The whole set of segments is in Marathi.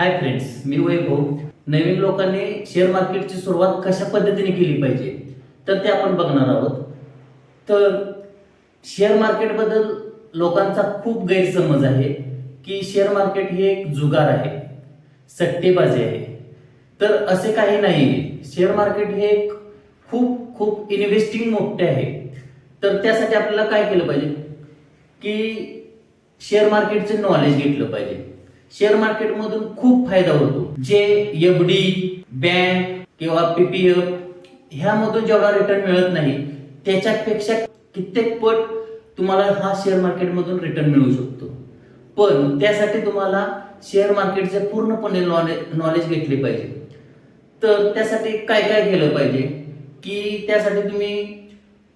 हाय फ्रेंड्स मी वैभव. नवीन लोकांनी शेअर मार्केटची सुरुवात कशा पद्धतीने केली पाहिजे? तर ते आपण बघणार आहोत. तर शेअर मार्केटबद्दल लोकांचा खूप गैरसमज आहे की शेअर मार्केट हे एक जुगार आहे. सट्टेबाजी आहे. तर असे काही नाही. शेअर मार्केट हे एक खूप खूप इन्व्हेस्टिंग मोठे आहे. तर त्यासाठी आपल्याला काय केलं पाहिजे? की शेअर मार्केटचे नॉलेज घेतलं पाहिजे. शेअर मार्केटमधून खूप फायदा होतो. जे एफ डी बँक किंवा पीपीएफ ह्यामधून जेवढा रिटर्न मिळत नाही त्याच्यापेक्षा कित्येक पट तुम्हाला हा शेअर मार्केटमधून रिटर्न मिळू शकतो. पण त्यासाठी तुम्हाला शेअर मार्केटचे पूर्णपणे नॉलेज नॉलेज घेतले पाहिजे. तर त्यासाठी काय काय केलं पाहिजे? की त्यासाठी तुम्ही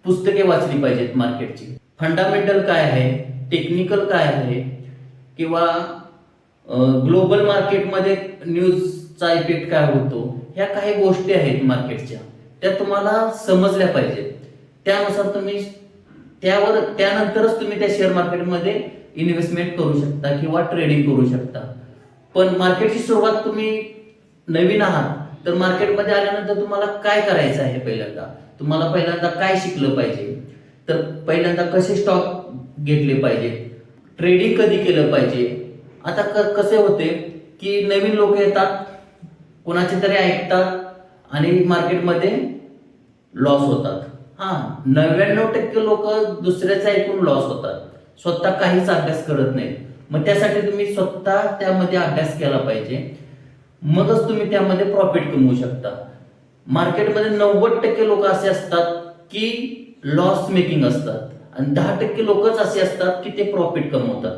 पुस्तके वाचली पाहिजेत मार्केटची. फंडामेंटल काय आहे? टेक्निकल काय आहे? किंवा ग्लोबल मार्केटमध्ये न्यूजचा इफेक्ट काय होतो ह्या काही गोष्टी आहेत मार्केटच्या. त्या तुम्हाला समजल्या पाहिजेत. त्यानुसार तुम्ही त्यावर त्यानंतरच तुम्ही त्या शेअर मार्केटमध्ये इन्व्हेस्टमेंट करू शकता किंवा ट्रेडिंग करू शकता. पण मार्केटची सुरुवात तुम्ही नवीन आहात तर मार्केटमध्ये आल्यानंतर तुम्हाला काय करायचं आहे पहिल्यांदा? तुम्हाला पहिल्यांदा काय शिकलं पाहिजे? तर पहिल्यांदा कसे स्टॉक घेतले पाहिजे? ट्रेडिंग कधी केलं पाहिजे? आता क कसे होते की नवीन लोक येतात कोणाचे तरी ऐकतात आणि मार्केटमध्ये लॉस होतात. हा नव्याण्णव टक्के लोक दुसऱ्याचं ऐकून लॉस होतात. स्वतः काहीच अभ्यास करत नाहीत. मग त्यासाठी तुम्ही स्वतः त्यामध्ये अभ्यास केला पाहिजे. मगच तुम्ही त्यामध्ये प्रॉफिट कमवू शकता. मार्केटमध्ये नव्वद टक्के लोक असे असतात की लॉस मेकिंग असतात. आणि दहा टक्के लोकच असे असतात की ते प्रॉफिट कमवतात.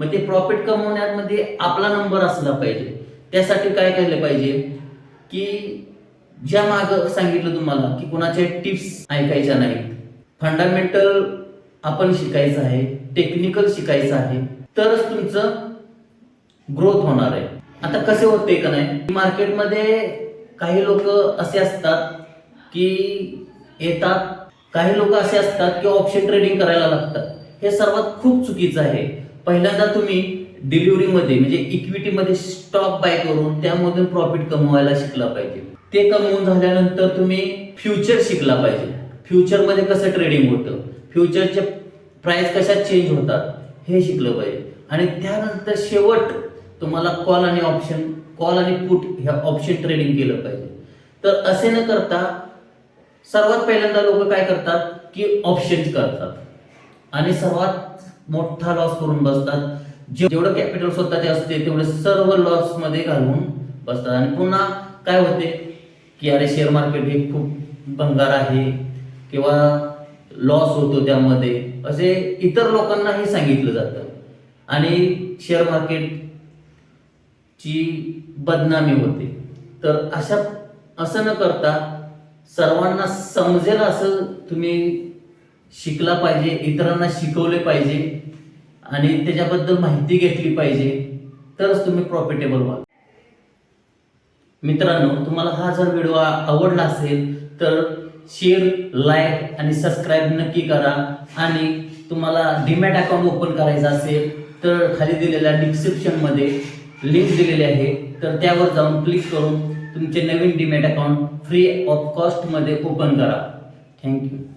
मग ते प्रॉफिट कमवण्यामध्ये आपला नंबर असला पाहिजे. त्यासाठी काय केलं पाहिजे? की ज्या माग सांगितलं तुम्हाला की कुणाच्या टिप्स ऐकायच्या नाहीत. फंडामेंटल आपण शिकायचं आहे टेक्निकल शिकायचं आहे तरच तुमचं ग्रोथ होणार आहे. आता कसे होते का नाही? मार्केटमध्ये काही लोक असे असतात की येतात. काही लोक असे असतात की ऑप्शन ट्रेडिंग करायला लागतात. हे सर्वात खूप चुकीचं आहे. पहिल्यांदा तुम्ही डिलिव्हरीमध्ये म्हणजे इक्विटीमध्ये स्टॉक बाय करून त्यामधून प्रॉफिट कमवायला शिकला पाहिजे. ते कमवून झाल्यानंतर तुम्ही फ्युचर शिकला पाहिजे. फ्युचरमध्ये कसं ट्रेडिंग होतं? फ्युचरचे प्राइस कशा चेंज होतात? हे शिकलं पाहिजे. आणि त्यानंतर शेवट तुम्हाला कॉल आणि ऑप्शन कॉल आणि पुट ह्या ऑप्शन ट्रेडिंग केलं पाहिजे. तर असे न करता सर्वात पहिल्यांदा लोक काय करतात? की ऑप्शन्स करतात. आणि सर्वात मोठा लॉस करून बसतात. जेवढं कॅपिटल स्वतःचे असते तेवढे सर्व लॉसमध्ये घालून बसतात. आणि पुन्हा काय होते? की अरे शेअर मार्केट हे खूप भंगार आहे किंवा लॉस होतो त्यामध्ये. असे इतर लोकांनाही सांगितलं जातं. आणि शेअर मार्केट ची बदनामी होते. तर अशा असं न करता सर्वांना समजेल असं तुम्ही शिकला पाहिजे इतरांना शिकवले पाहिजे आणि त्याच्याबद्दल माहिती घेतली पाहिजे तरच तुम्ही प्रॉफिटेबल व्हाल. मित्रांनो तुम्हाला हा जर व्हिडिओ आवडला असेल तर शेअर लाईक आणि सबस्क्राईब नक्की करा. आणि तुम्हाला डीमॅट अकाउंट ओपन करायचं असेल तर खाली दिलेल्या डिस्क्रिप्शनमध्ये लिंक दिलेली आहे. तर त्यावर जाऊन क्लिक करून तुमचे नवीन डीमॅट अकाउंट फ्री ऑफ कॉस्टमध्ये ओपन करा. Thank you